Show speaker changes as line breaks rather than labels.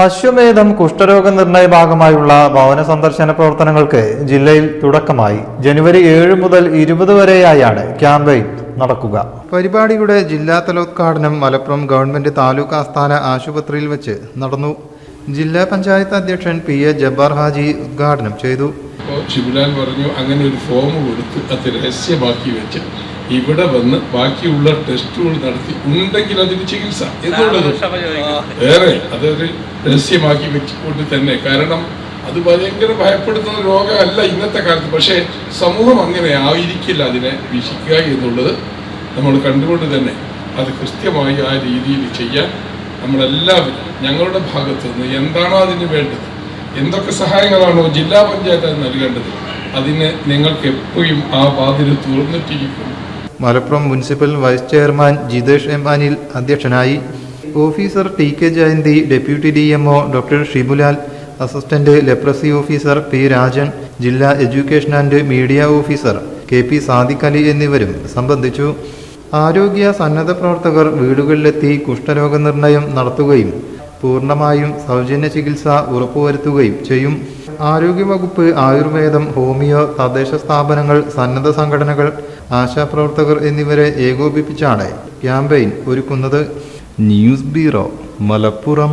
അശ്വമേധം കുഷ്ഠരോഗ നിർണയ ഭാഗമായുള്ള ഭവന സന്ദർശന പ്രവർത്തനങ്ങൾക്ക് ജില്ലയിൽ തുടക്കമായി. ജനുവരി ഏഴ് മുതൽ ഇരുപത് വരെയായാണ് ക്യാമ്പയിൻ നടക്കുക. പരിപാടിയുടെ ജില്ലാതലോദ്ഘാടനം മലപ്പുറം ഗവൺമെന്റ് താലൂക്ക് ആസ്ഥാന ആശുപത്രിയിൽ വെച്ച് നടന്നു. ജില്ലാ പഞ്ചായത്ത് അധ്യക്ഷൻ പി എ ജബ്ബാർ ഹാജി ഉദ്ഘാടനം ചെയ്തു.
അപ്പോൾ പറഞ്ഞു അങ്ങനെ ഒരു ഫോം കൊടുത്ത് അത് രഹസ്യമാക്കി വെച്ച് ഇവിടെ വന്ന് ബാക്കിയുള്ള ടെസ്റ്റുകൾ നടത്തി ഉണ്ടെങ്കിൽ അതിന് ചികിത്സ. എന്നുള്ളത് വേറെ അതൊരു രഹസ്യമാക്കി വെച്ചുകൊണ്ട് തന്നെ. കാരണം അത് ഭയങ്കര ഭയപ്പെടുത്തുന്ന രോഗമല്ല ഇന്നത്തെ കാലത്ത്. പക്ഷേ സമൂഹം അങ്ങനെ ആയിരിക്കില്ല അതിനെ വീക്ഷിക്കുക എന്നുള്ളത് നമ്മൾ കണ്ടുകൊണ്ട് തന്നെ അത് കൃത്യമായി ആ രീതിയിൽ ചെയ്യാൻ നമ്മളെല്ലാവരും ഞങ്ങളുടെ ഭാഗത്തു നിന്ന് എന്താണോ അതിന് വേണ്ടത് എന്തൊക്കെ സഹായങ്ങളാണോ ജില്ലാ പഞ്ചായത്ത് നൽകേണ്ടത് അതിന് നിങ്ങൾക്ക് എപ്പോഴും ആ വാതിൽ തുറന്നിട്ടിരിക്കും
Malappuram municipal vice chairman Jithesh M Anil അധ്യക്ഷനായി. Officer T K Jayanthi deputy D M O doctor Shibulal assistant leprosy officer P Rajan ജില്ലാ education and media officer K P Sadiq Ali എന്നിവരും സംബന്ധിച്ചു. ആരോഗ്യ സന്നദ്ധ പ്രവർത്തകർ വീടുകളിലെത്തി കുഷ്ഠരോഗ നിർണയം നടത്തുകയും പൂർണമായും സൗജന്യ ചികിത്സ ഉറപ്പുവരുത്തുകയും ചെയ്യും. ആരോഗ്യവകുപ്പ് ആയുർവേദം ഹോമിയോ തദ്ദേശ സ്ഥാപനങ്ങൾ സന്നദ്ധ സംഘടനകൾ ആശാപ്രവർത്തകർ എന്നിവരെ ഏകോപിപ്പിച്ചാണ് ക്യാമ്പയിൻ ഒരുക്കുന്നത്. News bureau Malappuram.